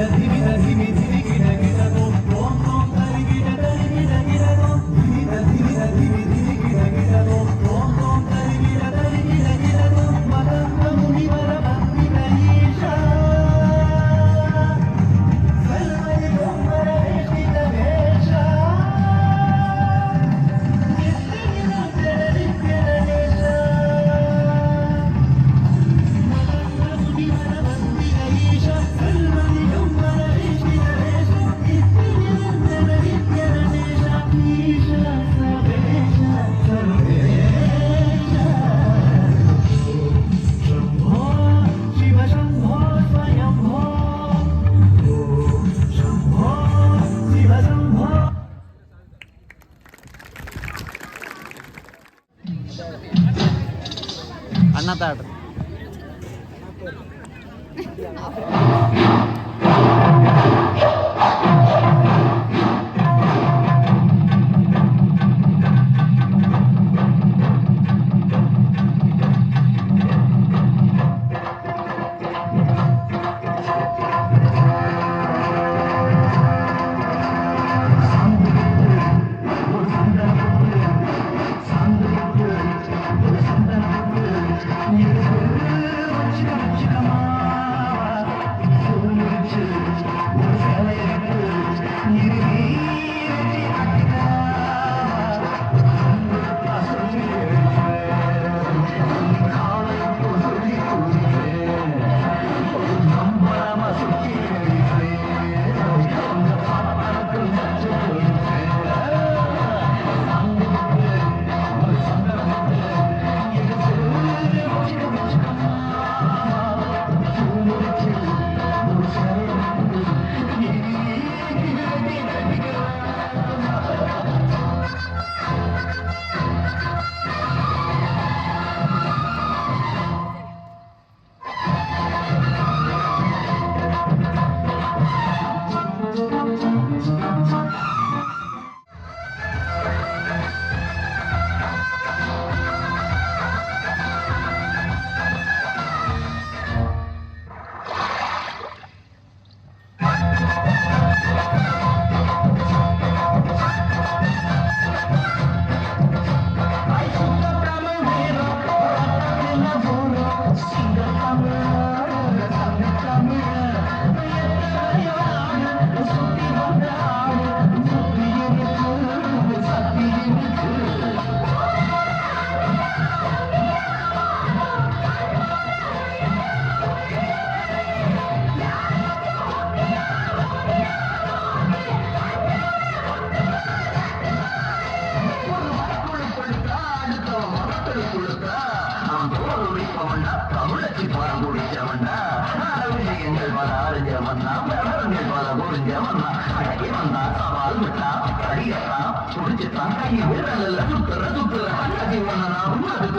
Elzimi elzimi dilik தமிழச்சி பாடம் குடிச்சவன்டா விஷயங்கள் பல அறிஞ்சவன் தான் விவரங்கள் பல புரிஞ்சவன் தான் அழகி வந்தா சவால் விட்டா அடியத்தான் குடிச்சுத்தான் கை சுத்துற சுத்துற அழகி உன்னது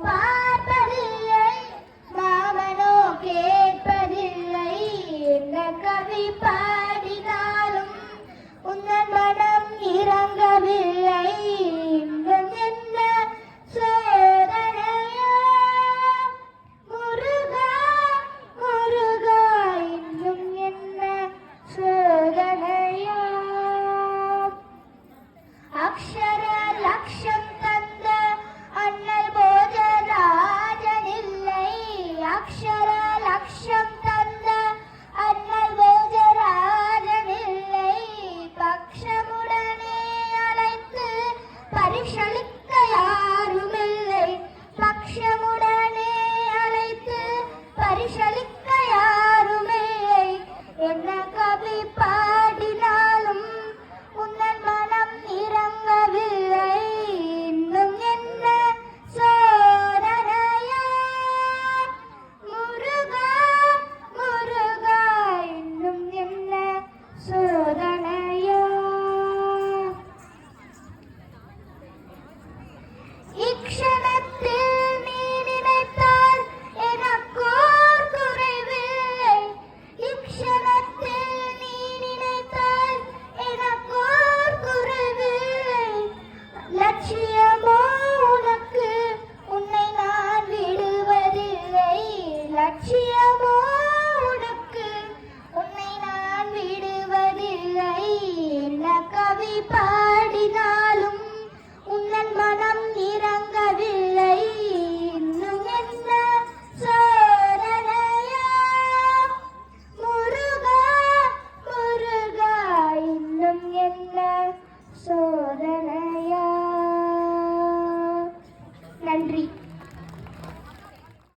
Bye.